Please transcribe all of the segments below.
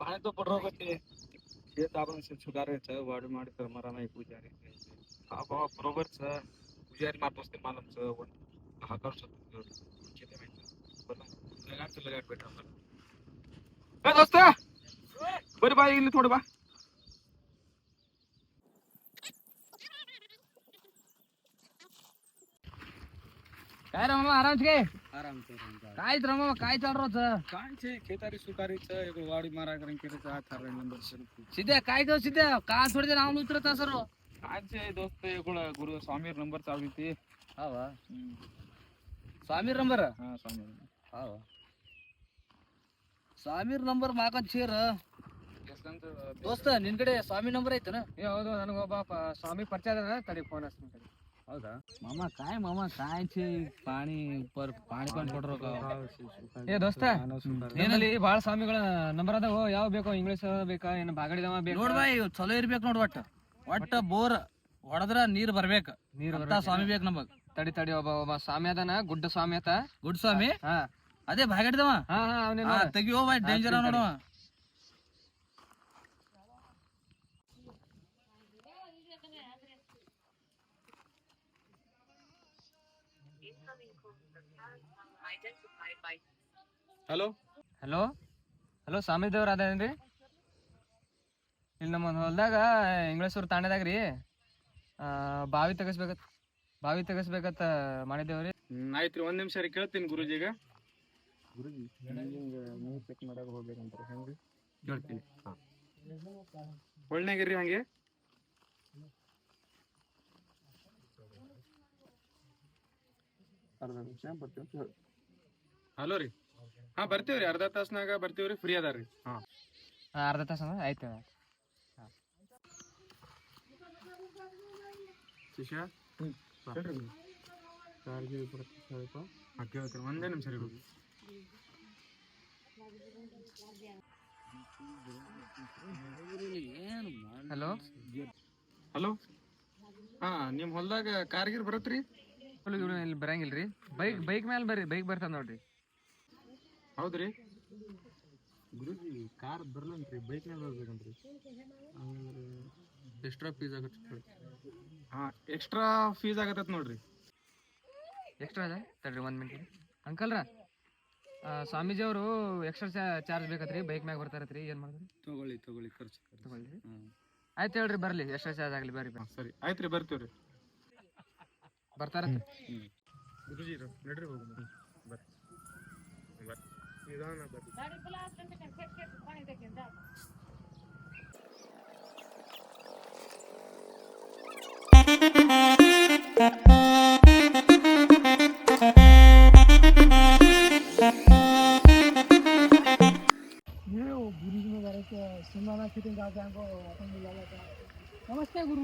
पाण्याचा पडराव कसे చేతాపం సుగారే సార్ వాడు మాడి సార్ మరణ పూజారి బరోబర్ సార్ పూజారి మాట వస్తే మనం సార్ ఆకారు సార్ పెట్టాం సార్ दोस्त बरं बाय गेली थोडं बा काय रे मामा आराम घे आराम काय रे मामा काय चाल रोज काय छे खेतारी सुतारीचं एक वाडी मारा करून केलं हात हरवे नंबर सुरू सिद्ध्या काय कर सिद्ध्या का थोडे जण नाव उतरत असं रो काय दोस्त इकडं गुरु स्वामीर नंबर चालू ते ಹೌದಾ ಸ್ವಾಮೀರ್ ನಂಬರ್ हा स्वामी ಹೌದಾ ಸ್ವಾಮೀರ್ ನಂಬರ್ ಮಾಕಂತ ಶೇರ್ ದೋಸ್ತ ನಿನ್ ಕಡೆ ಸ್ವಾಮಿ ನಂಬರ್ ಐತನ ಏ ಹೌದು ನನಗೊಬ್ಬ ಪ- ಸ್ವಾಮಿ ಪರಿಚಯ ಅದ ತಡಿ ಫೋನ್ ಹಚ್ತೀನಿ ಹೌದಾ? ಮಾಮ ಕಾಯ್ ಮಾಮ ಕಾಯಿ ಪಾಣಿ ಪಾಣಿ ಪಾಣಿ ಕೊಡ್ರು ಏ ಬಾಳ ಸ್ವಾಮಿಗಳ ನಂಬರ್ ಅದಾವ ಯಾವ ಬೇಕೋ ಇಂಗ್ಲಿಷ್ ಬೇಕಾ ಏನ್ ಬಾಗಡಿದವ ಬೇಕು? ನೋಡ್ ಬಾಯ್ ಚಲೋ ಇರ್ಬೇಕು ನೋಡ್ ಒಟ್ಟ. ಒಟ್ಟ ಬೋರ್ ಹೊಡೆದ್ರ ನೀರ್ ಬರ್ಬೇಕ. ನೀರ್ ಸ್ವಾಮಿ ಬೇಕು ನಮಗ್. ತಡಿ ತಡಿ ಒಬ್ಬ ಒಬ್ಬ ಸ್ವಾಮಿ ಅದಾನ ಗುಡ್ಡ ಸ್ವಾಮಿ ಆತ. ಗುಡ್ ಸ್ವಾಮಿ? ಹಾ. ಅದೇ ಬಾಗಡಿದವಾ ಹಾ ಹಾ ಬಾಗಡಿದವ ತೆಗಿಯೋ ಬಾಯ್ ಡೇಂಜರ್ ನೋಡುವ ಹಲೋ ಹಲೋ ಹಲೋ ಸ್ವಾಮಿ ದೇವ್ರ ಅದೇನ್ರಿ ಇಲ್ಲಿ ನಮ್ಮ ಹೊಲ್ದಾಗ ಇಂಗ್ಳೇಶ್ವರ್ ತಾಣದಾಗ ರೀ ಬಾವಿ ತೆಗಸ್ಬೇಕತ್ ಬಾವಿ ತೆಗಸ್ಬೇಕತ್ತ ಮಾಡಿದೇವ್ರಿ ಆಯ್ತು ರೀ ಒಂದ್ ನಿಮಿಷ ರೀ ಕೇಳ್ತೀನಿ ಗುರುಜಿಗ ಗುರುಜಿ ನೀವು ಚೆಕ್ ಮಾಡಕ್ ಹೋಗ್ಬೇಕಂತಾರೆ ಹೆಂಗ್ರಿ? ಕೇಳ್ತೀನಿ. ಒಳ್ಳೆಗಿರಿ ಹಂಗೆ. ಅರ್ಧ ನಿಮಿಷ ಬರ್ತೀವಿ ಹಲೋ ರೀ. ಹಾ ಬರ್ತೀವ್ರಿ ಅರ್ಧ ತಾಸ್ನಾಗ ಬರ್ತೀವ್ರಿ ಫ್ರೀ ಅದಾರ್ರಿ ಹಾ. ಅರ್ಧ ತಾಸ ಆಯ್ತು ಶಿಷ್ಯ? ಕೇಳ್ತೀರಿ ಒಂದೇ ನಿಮಿಷ ರೀ ಹೋಗಿ ಹಲೋ ಹಲೋ ಹಾ ನಿಮ್ಮ ಹೊಲ್ದಾಗ ಕಾರ್ಗಿರ್ ಬರತ್ರಿ? ಇಲ್ಲಿ ಬರಂಗಿಲ್ರಿ ಬೈಕ್ ಬೈಕ್ ಮೇಲೆ ಬರ್ರಿ ಬೈಕ್ ಬರ್ತದ ನೋಡ್ರಿ. ಹೌದ್ರಿ? ಗುರುಜಿ ಕಾರ್ ಬರ್ಲಂತ್ರಿ ಬೈಕ್ ಮೇಲೆ ಬರ್ಬೇಕಂತ್ರಿ ಎಕ್ಸ್ಟ್ರಾ ಫೀಸ್ ಆಗತ್ತೆ ಹಾ ಎಕ್ಸ್ಟ್ರಾ ಫೀಸ್ ಆಗತ್ತ ನೋಡ್ರಿ. ಎಕ್ಸ್ಟ್ರಾ ಅದ? ತಡ್ರಿ ಒಂದ್ ಮಿನಿಟ್ ಅಂಕಲ್ರ ಸ್ವಾಮೀಜಿ ಅವರು ಎಕ್ಸ್ಟ್ರಾ ಚಾರ್ಜ್ ಬೇಕತ್ರಿ ಬೈಕ್ ಮ್ಯಾಗ ಬರ್ತಾರತ್ರಿ ಏನ್ ಮಾಡಿದ್ರಿ? ತಗೊಳ್ಳಿ ತಗೊಳ್ಳಿ ಖರ್ಚು ತಗೊಳ್ಳಿ ಆಯ್ತು ಹೇಳ್ರಿ ಬರ್ಲಿ ಎಕ್ಸ್ಟ್ರಾ ಚಾರ್ಜ್ ಆಗ್ಲಿ ಬರ್ರಿ ಸರಿ. ಆಯ್ತು ರೀ ಬರ್ತೀವ್ರಿ. ಬರ್ತಾರ ಗುರುಜಿ ನಡ್ರಿ ಹೋಗೋಣ ಬರ್ರಿ ಬರ್ರಿ ನಿಧಾನ ಬರ್ರಿ नमस्ते गुरु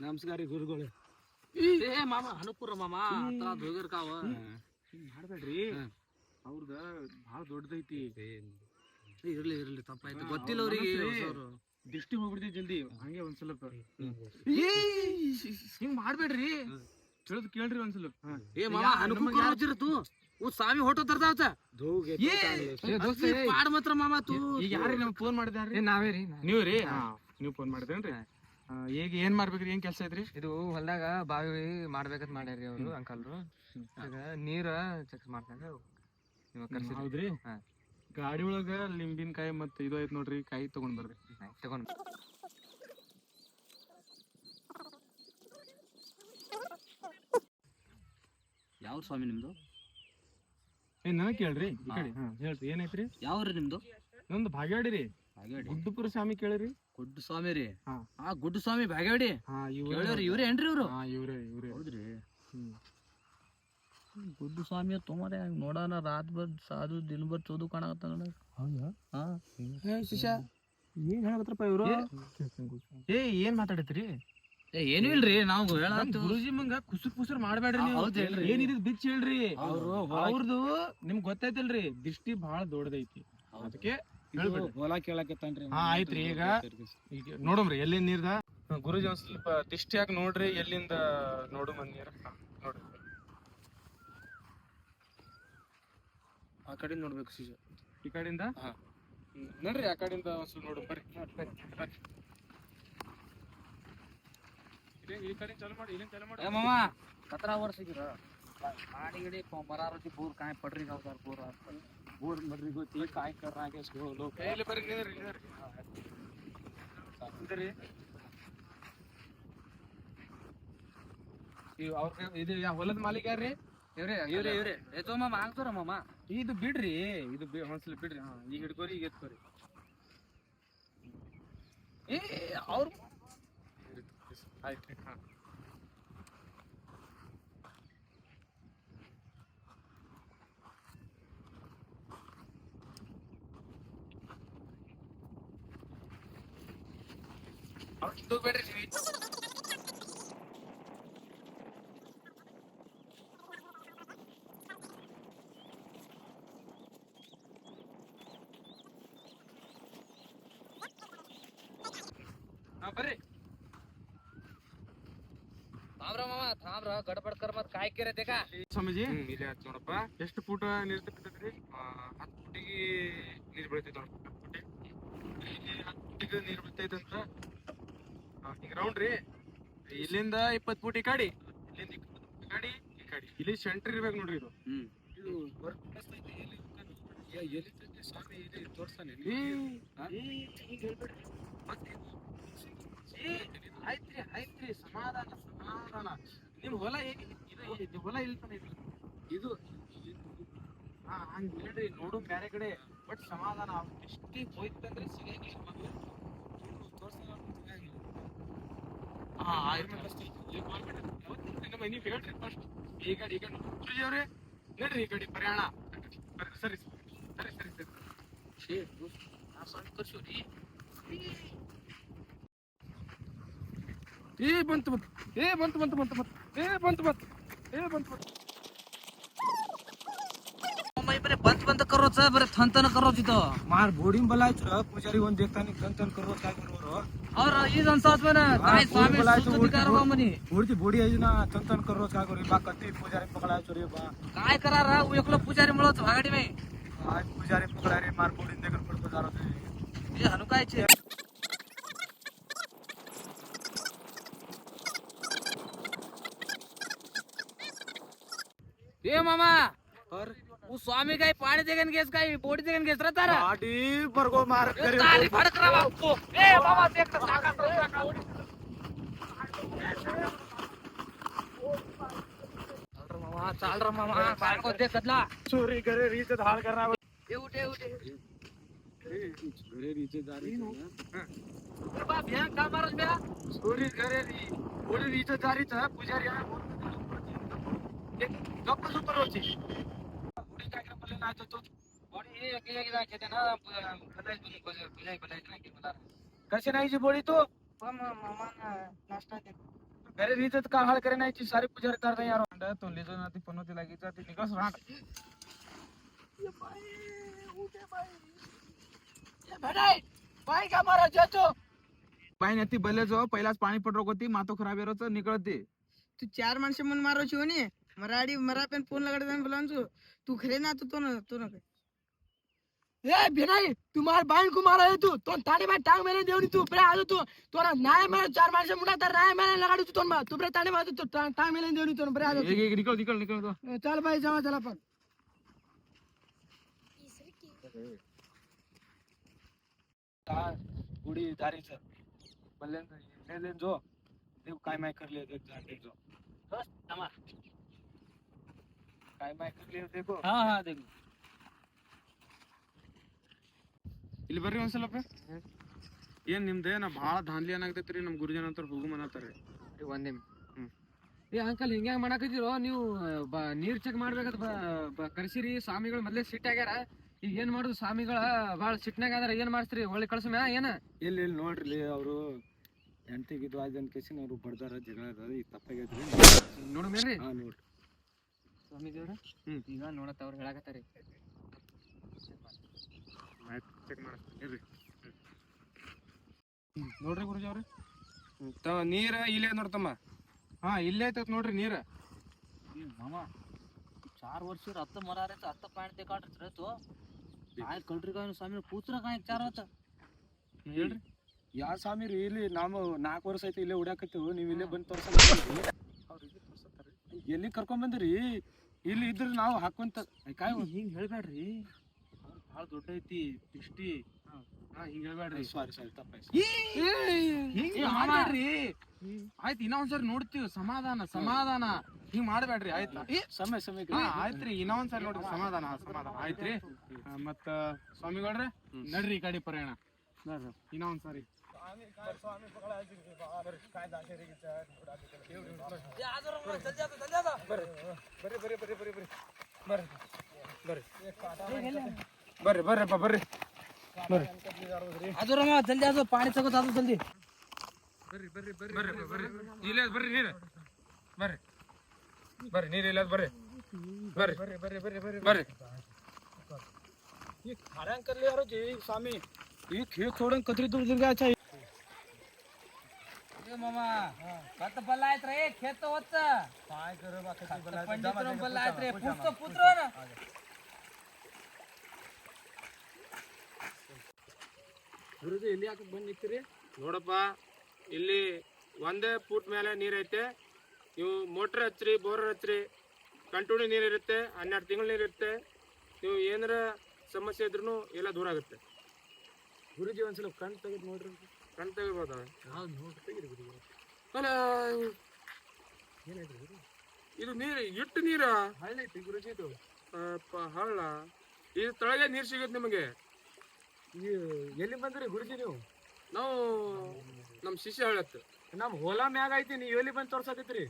ನಮಸ್ಕಾರ ಗುರುಗಳು. ಏ ಮಾಮ ಅನುಪುರ ಮಾಮ ಕಾವ. ಮಾಡ್ಬೇಡ್ರಿ. ಅವ್ರದ ಭಾಳ ದೊಡ್ಡದೈತಿ. ಇರ್ಲಿ ಇರ್ಲಿ ತಪ್ಪಾಯ್ತು ಗೊತ್ತಿಲ್ಲ ಅವ್ರಿಗೆ. ದೃಷ್ಟಿ ಹೋಗ್ಬಿಡ್ತಿ ಜಲ್ದಿ. ಹಂಗೆ ಒಂದ್ಸಲ ಸ್ವಲ್ಪ. ಹಿಂಗ್ ಮಾಡ್ಬೇಡ್ರಿ. ತಿಳಿದು ಕೇಳ್ರಿ ಒಂದ್ ಸ್ವಲ್ಪ. ಏ ಮಾಮ ಅನುಕೂಲ ಊ ಸ್ವಾಮಿ ಹೊಟ್ಟೋ ತರ್ದಾವತ ಏ, ಏ, ದೋಸ್ತ, ಏ, ಪಾಡ್ ಮಾತ್ರ ಮಾಮ ತೂ. ಈಗ ಯಾರಿ ನಮ್ಗೆ ಫೋನ್ ಮಾಡಿದ್ರಿ ನಾವೇ ರೀ ನೀವು. ರೀ ನೀವು ಫೋನ್ ಮಾಡಿದ್ರೇನ್ರಿ? ಆ, ಈಗ ಏನ್ ಮಾಡ್ಬೇಕ್ರಿ ಏನ್ ಕೆಲಸ ಐತ್ರಿ? ಇದು ಹೊಲ್ದಾಗ ಬಾವಿ ಮಾಡ್ಬೇಕಂತ ಮಾಡ್ಯಾರಿ ಅವರು ಅಂಕಲ್ರು. ಈಗ ನೀರ ಚೆಕ್ ಹೌದ್ರಿ? ಗಾಡಿ ಒಳಗ ಲಿಂಬಿನಕಾಯಿ ಮತ್ತೆ ಇದು ಐತ್ ನೋಡ್ರಿ ಕಾಯಿ ತಗೊಂಡ್ ಬರ್ರಿ. ತಗೊಂಡ್ ಯಾವ ಸ್ವಾಮಿ ನಿಮ್ದು? ಏ ನನಗ್ ಕೇಳ್ರಿ ಈ ಕಡೆ. ಹಾ. ಹೇಳ್ರಿ ಏನೈತ್ರಿ ಯಾವ್ರಿ ನಿಮ್ದು? ನಮ್ದು ಭಾಗ್ಯಾಡಿ ರೀ. ಗುಡ್ಡಪುರ ಸ್ವಾಮಿ ಕೇಳಿರಿ. ಗುಡ್ಡ ಸ್ವಾಮಿ ರೀ. ಹಾ. ಆ ಗುಡ್ಡ ಸ್ವಾಮಿ ಬ್ಯಾಗೇಡಿ ಇವ್ರೇ ಏನ್ರಿ ಇವ್ರು? ಇವ್ರೇ ಇವ್ರೇ. ಹೌದ್ರಿ. ಗುಡ್ಡು ಸ್ವಾಮಿ ತೊಮರೆ ನೋಡೋಣ ರಾತ್ ಬರ್ ಸಾಧು ದಿನ ಬರ್ ಚೋದು ಕಾಣಕತ್ತ ನೋಡ ಶಿಷ್ಯ ಏನ್ ಹೇಳಕತ್ರಪ್ಪ ಇವ್ರು? ಏ ಏನ್ ಮಾತಾಡತ್ರಿ ಏ ಏನು ಇಲ್ರಿ ನಾವು ಗುರುಜಿ ಮಂಗ ಕುಸುರ್ ಕುಸುರ್ ಮಾಡ್ಬೇಡ್ರಿ ನೀವು. ಏನಿದ್ ಬಿಚ್ ಹೇಳ್ರಿ. ಅವ್ರು ಅವ್ರದ್ದು ನಿಮ್ಗ್ ದೃಷ್ಟಿ ದಿಷ್ಟಿ ಬಹಳ ದೊಡ್ಡದೈತಿ. ಅದಕ್ಕೆ ಹೊಲ ಕೇಳಕತ್ತಾನ್ರಿ ಹಾ ಆಯ್ತ್ರಿ ಈಗ ಈಗ ನೋಡಮ್ರಿ ಎಲ್ಲಿಂದ ನೀರ್ದ? ಗುರುಜಿ ಒಂದ್ ಸ್ವಲ್ಪ ದಿಷ್ಟಿ ಹಾಕಿ ನೋಡ್ರಿ ಎಲ್ಲಿಂದ ನೋಡು ಮಂದ್ ನೀರ್. ಹಾ, ನೋಡ್ರಿ ಆ ಕಡೆ ನೋಡ್ಬೇಕು ಸೀಜ. ಈ ಕಡೆಯಿಂದ? ನೋಡ್ರಿ ಹ್ಮ್, ನಡ್ರಿ ಆ ಕಡೆಯಿಂದ ಒಂದ್ ಸ್ವಲ್ಪ ನೋಡು ಬರ್ರಿ. ಬರ್ರಿ. ಇಲ್ಲೇ- ಈ ಕಡೆ ಚಾಲು ಮಾಡಿ ಇಲ್ಲಿಂದ ಚಾಲು ಮಾಡಿ. ಏ ಮಾಮ ಕತ್ರಾ ವರ್ಷಗಿರ ಮಾಡಿ ಗಿಡಿ ಮರಾರತಿ ಬೂರ್ ಕಾಯ್ ಪಡ್ರಿ ಬೋರ್ ಬೂರ್ ಬೋರ್ ಮಡ್ರಿ ಗೊತ್ತಿ ಕಾಯ್ ಬರ್ರಿ. ಇವ್ ಅವ್ರ್ ಇದು ಯಾ ಹೊಲದ ಮಾಲೀಕ ಯಾರ್ರಿ? ಇವ್ರೆ ಇವ್ರೆ ಮಾಮ ಮಾಮ. ಇದು ಬಿಡ್ರಿ ಇದು ಒಂದ್ಸಲ ಬಿಡ್ರಿ ಹಾ ಈಗ ಹಿಡ್ಕೋರಿ ಈಗ ಎತ್ಕೋರಿ. ಏ ಅವ್ರ ಆಯ್ತು. ಹಾ ಅವ್ರ್ದು ಬೇಡ್ರಿ ನೀವು. ಹಾ ಬರ್ರಿ. ತಾಮ್ರ ಮಾಮ ತಾಮ್ರ ಗಡಬಡ್ ಕರ್ ಮತ್ ಕಾಯ್ ಕೇರೆ ದೇಕ ಸ್ವಾಮೀಜಿ ಇಲ್ಲಿ ಆಯ್ತು ನೋಡಪ್ಪ. ಎಷ್ಟು ಫೂಟ ನೀರ್ ಬಿಡ್ತೈತ್ರಿ ಹತ್ತು ಫೂಟಿಗೆ ನೀರ್ ಬೀಳ್ತೈತೆ ನೋಡಪ್ಪ. ಹತ್ತು ಫೂಟಿಗೆ ನೀರ್ ಆ, ಈಗ ರೌಂಡ್ ರೀ. ಇಲ್ಲಿಂದ ಇಪ್ಪತ್ತು ಫೂಟ್ ಈ ಕಡಿ ಇಲ್ಲಿಂದ ಇಪ್ಪತ್ತು ಫೂಟ್ ಈ ಕಡಿ ಈ ಕಡಿ ಇಲ್ಲಿ ಸೆಂಟ್ರ್ ಇರ್ಬೇಕು ನೋಡ್ರಿ ಇದು. ಹ್ಮ್. ಇದು ವರ್ಕ್ mess ಐತಿ, ಎಲ್ಲಿ ಹೋಗ್ತಾನೆ? ಯಾ, ಎಲ್ಲಿ ತಂದೆ ಸ್ವಾಮಿ ಇಲ್ಲಿ ತೋರ್ಸ್ತಾನೆ. ಹಿಂಗ್ ಹೇಳ್ಬೇಡ್ರಿ. ಮತ್ತೆ ಇದು- ಆಯ್ತ್ರಿ ಆಯ್ತ್ರಿ ಸಮಾಧಾನ ಸಮಾಧಾನ. ನಿಮ್ ಹೊಲ ಹೇಗೆ ಇದು? ಹೊಲ ಇಲ್ಲಿ ತಾನೆ ಇದೆ. ಇದು ಹಾ ಹಂಗ ಹೇಳ್ರಿ ನೋಡು ಬ್ಯಾರೆ ಕಡೆ. ಬಟ್ ಸಮಾಧಾನ. ಎಷ್ಟೇ ಹೋಯ್ತಂದ್ರೆ ಸಿಗಂಗಿಲ್ಲ. ಮೊದ್ಲು. ನೀವ್ ಹೇಳ್ರಿ ಫಸ್ಟ್ ಈ ಕಡೆ ಈ ಕಡೆ ಗುರುಜಿ ಅವ್ರೆ ನಡ್ರಿ ಈ ಕಡೆ ಪ್ರಯಾಣ ಬರ್ರಿ, ಸರಿ ಸರಿ ಸರಿ ಸರಿ ಏ ಬಂತು ಬಂತು ಏ ಬಂತು ಬಂತು ಬಂತು ಬಂತು ಏ ಬಂತು ಬಂತು ಏ ಬಂತು ಬಂತು बरे बंद बंद करो चा बरे थन थन करो तिथं मार बोर्डिंग बोलायचं पुजारी कोण देखताना कन कन करवत काय करवर और ही जनसाच म्हण काय हा, स्वामी बोलायचं सुत उलटी कारवा म्हणे? मूर्ती बोडी आहे ना तन तन करवत काय करू? बा कधी पुजारी पकडायचो रे बा. काय करा रा एकलो पुजारी मिळवतो भागाडी मे आज पुजारी पकडा रे मार बोडीन देखील पडतो जारो ते हे हनुकायचे ए मामा! उ स्वामी काय पाणी देगन घेस काय बोडी देगन घेस रा तारा। आडी बरगो मार ए, तारी फडक रा बापू ए बाबा देख ना ताका ताका चाल रे मामा चाल रे मामा बायको देखतला चोरी करे रीच ए उठे उठे। नाही कशी नाही तू रिजत का हाल करे नाही सारी पूजा करता यार तो लिजो ना ती पनोती लागी ती का बाई ती बले पहिलाच पाणी पडरो होती मातो खराब येरोच निकळते. तू चार माणसे म्हणून मारवशी होणी? मराड़ी मरा पेन फ़ोन लगा लगाड़े मैं बोला तू खरे ना तो. तो ना तो ना ए भिनाई तू मार बाइन को मारा है तू. तो थाने में टांग मेरे देवनी तू. प्रे आजो तू. तोरा नाय मार चार मार से मुंडा तर नाय मारे लगाडू तू तोन मा तू प्रे थाने में तू टांग मेरे देवनी तोन प्रे आजो एक एक निकल निकल निकल तो चल भाई जावा चला पर गुडी धारी सर बल्लेन ले लेन जो. देव काय माय कर ले देव जाते जो. बस तमा ಹಾ ಹಾ ಇಲ್ಲಿ ಬರ್ರಿ ಒಂದ್ಸಲಪ್ಪ ಏನ್ ನಿಮ್ದೇ ನಾ ಭಾಳ ಧಾನ್ಲಿ ಏನಾಗ್ತೈತ್ರಿ ನಮ್ ಗುರುಜನ ಅಂತ ಹೋಗು ರೀ ಒಂದೇ ಹ್ಮ್. ಏ ಅಂಕಲ್ ಹಿಂಗ್ಯಾಗ ಮಾಡಾಕತ್ತೀರೋ? ನೀವು ಬ ನೀರ್ ಚೆಕ್ ಮಾಡ್ಬೇಕಂತ ಬ- ಬ- ಕರ್ಸಿರಿ ಸ್ವಾಮಿಗಳು ಮೊದ್ಲೇ ಸಿಟ್ ಆಗ್ಯಾರ. ಈಗ ಏನ್ ಮಾಡುದು ಸ್ವಾಮಿಗಳ ಬಾಳ ಸಿಟ್ನಾಗ ಅದಾರ ಏನ್ ಮಾಡಿಸ್ರಿ ಒಳ್ಳೆ ಕಳ್ಸಮ್ಯಾ ಏನ? ಇಲ್ಲಿ ಇಲ್ಲಿ ನೋಡ್ರಿ ಅವರು ಎಂಟಿಗೆ ಇದು ಆಯ್ತು ಅಂತ ಕೇಸಿನ ಅವ್ರು ಬಡ್ದಾರ ಜಗಳ ಅದ ಈಗ ತಪ್ಪಾಗೈತ್ರಿ ಹಾ ನೋಡ್ರಿ. ಸ್ವಾಮಿ ದೇವ್ರ ಈಗ ನೋಡತ್ತ ಅವ್ರು ಹೇಳಾಕತ್ತಾರಿ. ಚೆಕ್ ಮಾಡಿರಿ ನೋಡ್ರಿ ಗುರುಜಿ ಅವ್ರಿ. ನೀರ ಇಲ್ಲೇ ನೋಡ್ತಮ್ಮ ಹಾ ಇಲ್ಲೇ ಐತತ್ ನೋಡ್ರಿ ನೀರ. ಮಾಮ ಚಾರ್ ವರ್ಷ ಹತ್ತ ಮರ ರೈತ ಹತ್ತ ಪಾಯಿಂಟ್ ತೆಗಾಡ್ರಿ ರೈತು ಆಯ್ತು ಕಳ್ರಿ ಕಾಯಿನ ಸ್ವಾಮಿ ಕೂತ್ರ ಕಾಯಕ್ ಚಾರ್ ಹೊತ್ತ. ಹೇಳ್ರಿ. ಯಾ ಸ್ವಾಮಿ ರೀ ಇಲ್ಲಿ ನಾವು ನಾಲ್ಕು ವರ್ಷ ಐತಿ ಇಲ್ಲೇ ಉಡ್ಯಾಕತ್ತೀವಿ ನೀವು ಇಲ್ಲೇ ಬಂದು ತೋರ್ಸ ಎಲ್ಲಿ ಕರ್ಕೊಂಡ್ ಬಂದಿರಿ? ಇಲ್ಲಿ ಇದ್ರೆ ನಾವು ಹಾಕೊಂತ ಕಾಯ್ ಹಿಂಗ್. ಹೇಳ್ಬೇಡ್ರಿ ಬಹಳ ದೊಡ್ಡ ಐತಿ ಪಿಷ್ಟಿ ಹಾ ಹಿಂಗ್ ಹೇಳ್ಬೇಡ್ರಿ ಸಾರಿ ಸಾರಿ ತಪ್ಪಾಯ್ತು ಹಿಂಗ್ ಮಾಡ್ಬೇಡ್ರಿ. ಆಯ್ತು ಇನ್ನೊಂದ್ಸರಿ ಒಂದ್ಸರಿ ನೋಡ್ತೀವಿ. ಸಮಾಧಾನ ಸಮಾಧಾನ. ಹಿಂಗ್ ಮಾಡ್ಬೇಡ್ರಿ ಆಯ್ತಾ? ಸಮಯ ಸಮಯ ಆಯ್ತ್ರಿ ಇನ್ನೊಂದ್ಸರಿ ನೋಡ್ರಿ. ಸಮಾಧಾನ ಸಮಾಧಾನ. ಆಯ್ತ್ರಿ? ಮತ್ತ ಸ್ವಾಮಿಗಳ್ರೆ ನಡ್ರಿ ಈ ಕಡೆ ಪ್ರಯಾಣ. ಇನ್ನೂ बर जल्दी खड़ा कर ले यार स्वामी थोड़ा कचरे दूर दिन ಕತ್ತ ಇಲ್ಲಿ ಯಾಕೆ ನಿಂತೀರಿ? ನೋಡಪ್ಪ ಇಲ್ಲಿ ಒಂದೇ ಫೂಟ್ ಮೇಲೆ ನೀರೈತೆ. ನೀವು ಮೋಟರ್ ಹಚ್ಚ್ರಿ ಬೋರ್ ಹಚ್ಚ್ರಿ ಕಂಟುಣಿ ನೀರಿರುತ್ತೆ ಹನ್ನೆರಡು ತಿಂಗಳು ನೀರಿರುತ್ತೆ ನೀವು ಏನಾರ ಸಮಸ್ಯೆ ಇದ್ರೂ ಎಲ್ಲ ದೂರ ಆಗುತ್ತೆ. ಗುರುಜಿ ಒಂದ್ಸಲ ಕಣ್ಣು ತೆಗೆದು ನೋಡ್ರಿ ಕಣ್ ತೆಗಿಬೋದ ಅಲ್ಲ ಇದು ನೀರು ಇಟ್ಟು ನೀರ? ಹಳ್ಳ ಐತಿ ಗುರುಜಿ ಇದು. ಹಳ್ಳ. ಇದು ತಳಗೆ ನೀರು ಸಿಗುತ್ತೆ ನಿಮಗೆ? ಎಲ್ಲಿ ಬಂದ್ರಿ ಗುರುಜಿ ನೀವು? ನಾವು ನಮ್ಮ ಶಿಷ್ಯ ಹೇಳತ್ತು. ನಮ್ಮ ಹೊಲ ಮ್ಯಾಗ ಐತಿ ನೀವು ಎಲ್ಲಿ ಬಂದು ತೋರ್ಸಕೈತ್ರಿ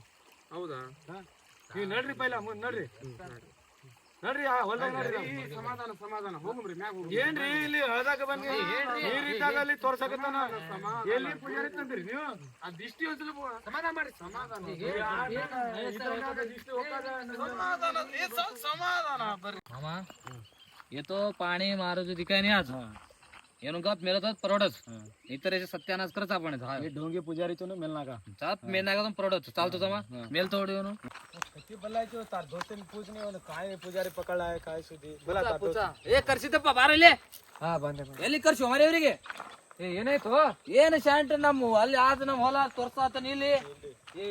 ಹೌದಾ? ನೀವು ನಡ್ರಿ ಪೈಲ ಮುಂದೆ ನಡ್ರಿ. ನಡ್ರಿ ಆ ಹೊಲ ನಡ್ರಿ. ಸಮಾಧಾನ ಸಮಾಧಾನ. ಹೋಗ್ರಿ ಮ್ಯಾಗ ಏನ್ರಿ ಇಲ್ಲಿ ಹಳದಾಗ ಬಂದ್ರಿ ನೀರ್ ಇದ್ದಾಗ ಅಲ್ಲಿ ತೋರ್ಸಕತ್ತಾನ? ಎಲ್ಲಿ ಪೂಜಾರಿ ತಂದ್ರಿ ನೀವು? ಆ ದಿಷ್ಟಿ ಒಂದ್ಸಲ ಸಮಾಧಾನ ಮಾಡಿ ಸಮಾಧಾನ. ದಿಷ್ಟಿ ಸಮಾಧಾನ ಮಾರೋದು ಸ- ಸಮಾಧಾನ ಏನು ગપ મેલો તો પ્રોડક્ટ નહીતર એ સત્યાનાશ કરતા આપણે એ ઢોંગી પૂજારી તો ને મેલ નાખા સાત મેલ નાખા તો પ્રોડક્ટ ચાલતો તમા ಎಲ್ಲಿ ಏ ಏನಾಯ್ತು? ಏನ್ ಶಾಂಟ್ ನಮ್ಮ ಅಲ್ಲಿ ಆದ ನಮ್ ಹೊಲ ತೋರ್ಸಾತ ಇಲ್ಲಿ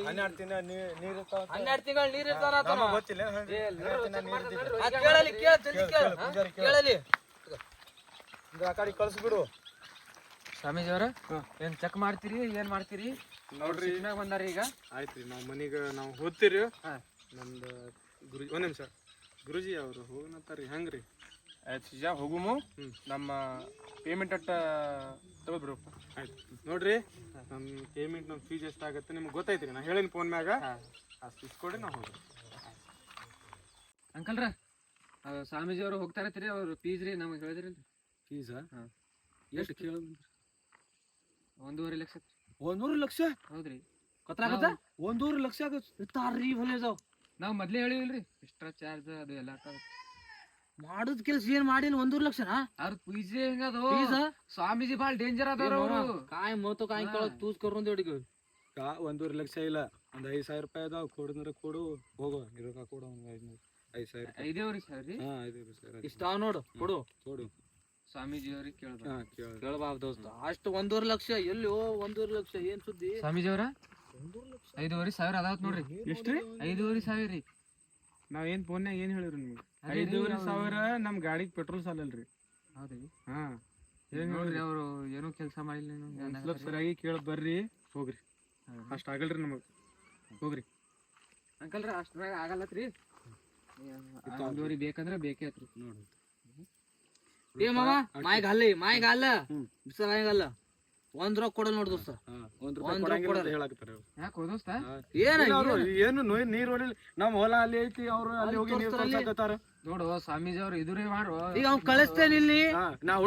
ಹನ್ನೆರಡು ತಿಂಗಳ ನೀರ್ ಇರ್ತಾವ ತಿಂಗಳ ನೀರ್ ಕೇಳಲಿ ಕೇಳಲಿ ಆ ಕಡೆ ಸ್ವಾಮೀಜಿ ಸ್ವಾಮೀಜಿಯವರ ಏನ್ ಚೆಕ್ ಮಾಡ್ತೀರಿ ಏನ್ ಮಾಡ್ತೀರಿ? ನೋಡ್ರಿ. ಮ್ಯಾಗ ಬಂದಾರ ಈಗ? ಆಯ್ತ್ರಿ ನಾವು ಮನೀಗ ನಾವು ಹೋಗ್ತೀರಿ. ಹಾ. ನಮ್ದು ಗುರುಜಿ ಒಂದ್ ನಿಮಿಷ. ಗುರುಜಿ ಅವರು ಹೋಗನತ್ತಾರಿ ಹೆಂಗ್ರಿ? ಆಯ್ತು ಹೋಗುಮು. ನಮ್ಮ ಪೇಮೆಂಟ್ ಅಟ್ಟ ತಗೋದ್ಬಿಡಪ್ಪ ಆಯ್ತು. ನೋಡ್ರಿ ನಮ್ಮ ಪೇಮೆಂಟ್ ನಮ್ಮ ಫೀಸ್ ಎಷ್ಟಾಗತ್ತೆ ನಿಮ್ಗೆ ಗೊತ್ತೈತ್ರಿ ನಾ ಹೇಳಿನ ಫೋನ್ ಮ್ಯಾಗ. ಅಷ್ಟು ಇಸ್ಕೊಡಿ ನಾವು ಹೋಗ್ರಿ ಅಂಕಲ್ರ ಸ್ವಾಮೀಜಿಯವರು ಹೋಗ್ತಾ ಇರ್ತೀರಿ ಅವ್ರು ಫೀಸ್ ರೀ ನಮಗೆ ಹೇಳಿದ್ರಿ ಫೀಸ ಹಾಂ ಎಷ್ಟು ಕೇಳೋದು ಒಂದೂವರೆ ಲಕ್ಷ ಒಂದೂವರೆ ಲಕ್ಷ ಹೌದ್ರಿ ಕತ್ರಾಗತ್ತ ಒಂದೂವರೆ ಲಕ್ಷ ತಾರ್ರಿ ಹೊಲೆ ಜಾವ್ ನಾವು ಮೊದ್ಲೇ ಹೇಳಿಲ್ರಿ ಎಕ್ಸ್ಟ್ರಾ ಚಾರ್ಜ್ ಅದು ಎಲ್ಲ ಮಾಡೋದ್ ಕೆಲಸ ಏನ್ ಮಾಡಿನ ಒಂದೂರ್ ಲಕ್ಷನ ಅವ್ರ ಪೂಜೆ ಹೆಂಗದು ಸ್ವಾಮೀಜಿ ಬಾಳ ಡೇಂಜರ್ ಅದಾರ ಅವರು ಕಾಯಿ ಮೋತು ಕಾಯಿ ಕಳಕ್ ತೂಸ್ ಕರ್ಕೊಂಡ್ ಕಾ ಒಂದೂರ್ ಲಕ್ಷ ಇಲ್ಲ ಒಂದ್ ಐದ್ ಸಾವಿರ ರೂಪಾಯಿ ಅದಾವ ಕೊಡಿದ್ರ ಕೊಡು ಹೋಗೋ ಇರೋಕ ಕೊಡು ಒಂದ್ ಐದ್ನೂರು ಐದ್ ಸಾವಿರ ಐದೇವ್ರಿ ಸರ್ ಹಾ ಐದೇವ್ರಿ ಸರ್ ಇಷ್ಟ ನೋಡು ಕೊಡು ಕೊಡು ಸ್ವಾಮೀಜಿ ಅವ್ರಿಗೆ ಕೇಳ್ಬೇಕು. ಹಾ ಕೇಳ ಕೇಳಬಾರ್ದು ದೋಸ್ತ. ಅಷ್ಟು ಒಂದೂವರೆ ಲಕ್ಷ ಎಲ್ಲೋ ಒಂದೂವರೆ ಲಕ್ಷ ಏನ್ ಸುದ್ದಿ? ಸ್ವಾಮೀಜಿ ಅವ್ರ ಐದೂವರೆ ಸಾವಿರ ಅದಾವತ್ ನೋಡ್ರಿ. ಎಷ್ಟ್ರಿ ಐದೂವರೆ ಸಾವಿರ ರೀ. ನಾವ್ ಏನ್ ಫೋನ್ಯಾಗ ಏನ್ ಹೇಳಿರಿ ನಿಮ್ಗೆ? ರೀ ಐದೂವರೆ ಸಾವಿರ ನಮ್ ಗಾಡಿಗೆ ಪೆಟ್ರೋಲ್ ಸಾಲಲ್ರಿ. ಹೌದ್ರಿ. ಹಾ. ಏನ್ ನೋಡ್ರಿ ಅವ್ರು ಏನೋ ಕೆಲಸ ಮಾಡಿಲ್ಲ ಸರಿಯಾಗಿ ಕೇಳ ಬರ್ರಿ ಹೋಗ್ರಿ. ಅಷ್ಟ ಆಗಲ್ರಿ ನಮಗ್. ಹೋಗ್ರಿ. ಅಂಕಲ್ರಿ ಅಷ್ಟ್ರಾಗ ಆಗಲ್ಲತ್ರಿ? ಒಂದೂವರೆ ಬೇಕಂದ್ರೆ ಬೇಕೇ ಆತ್ರಿ. ನೋಡಿ ಏ ಮಾಮ ಮಾಯ್ ಗಾಲಿ ಮಾಯ್ ಗಾಲ ಬಿಸಿಲ ಮಾಯ್ ಗಾಲ ಒಂದ್ ರೊಕ್ಕ ಕೊಡಲ್ ನೋಡ್ ದೋಸ್ತ. ಒಂದ್ ರೂಪಾಯಿ ಕೊಡಲ್ಲ. ಏನ ಏನು? ನೋಯ್ ನೀರ್ ಹೊಡಿಲಿ ನಮ್ಮ ಹೊಲ ಅಲ್ಲಿ ಐತಿ ಅವ್ರು ಅಲ್ಲಿ ಹೋಗಿ ನೀರ್ ತರ್ಸಕತ್ತಾರ ನೋಡು ಸ್ವಾಮೀಜಿ ಅವ್ರು ಇದುರೇ ಮಾಡು ಈಗ ಅವ್ನು ಕಳಿಸ್ತೇನೆ ಇಲ್ಲಿ.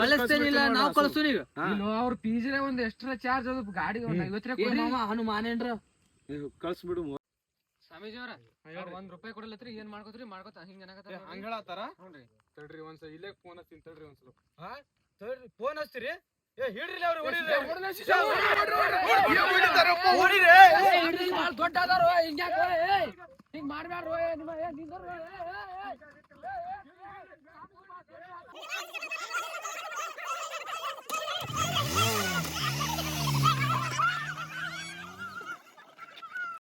ಕಳಿಸ್ತೇನೆ ಇಲ್ಲ ನಾವು ಕಳಿಸ್ತೀವಿ ಈಗ ಅವ್ರ ಪೀಜಿರೆ ಒಂದ್ ಎಕ್ಸ್ಟ್ರಾ ಚಾರ್ಜ್ ಅದು ಗಾಡಿ ಐವತ್ತು ರೂಪಾಯಿ ಹನು ಮಾನೇನ್ರ ಕಳ್ಸ್ಬಿಡು ಅಮೀಜ್ ಅವ್ರ ಒಂದ್ ರೂಪಾಯಿ ಕೊಡಲತ್ರಿ ಏನ್ ಮಾಡ್ಕೋತ್ರಿ ಮಾಡ್ಕೋತ ಹಿಂಗ ಹಂಗ ಹೇಳತ್ತಾರ ನೋಡ್ರಿ ತಡ್ರಿ ಒಂದ್ಸ ಇಲ್ಲೇ ಫೋನ್ ಹಚ್ತೀನಿ ತಡ್ರಿ ಒಂದ್ಸಲ ಆ ತಡ್ರಿ ಫೋನ್ ಹಚ್ತೀರಿ ಏ ಹಿಡ್ರಿ ಅವ್ರು ದೊಡ್ಡ ಅದಾರ ಹಿಂಗ ಹಿಂಗ್ ಮಾಡ್ಬ್ಯಾರ ನಿಮ್ಮ ಏ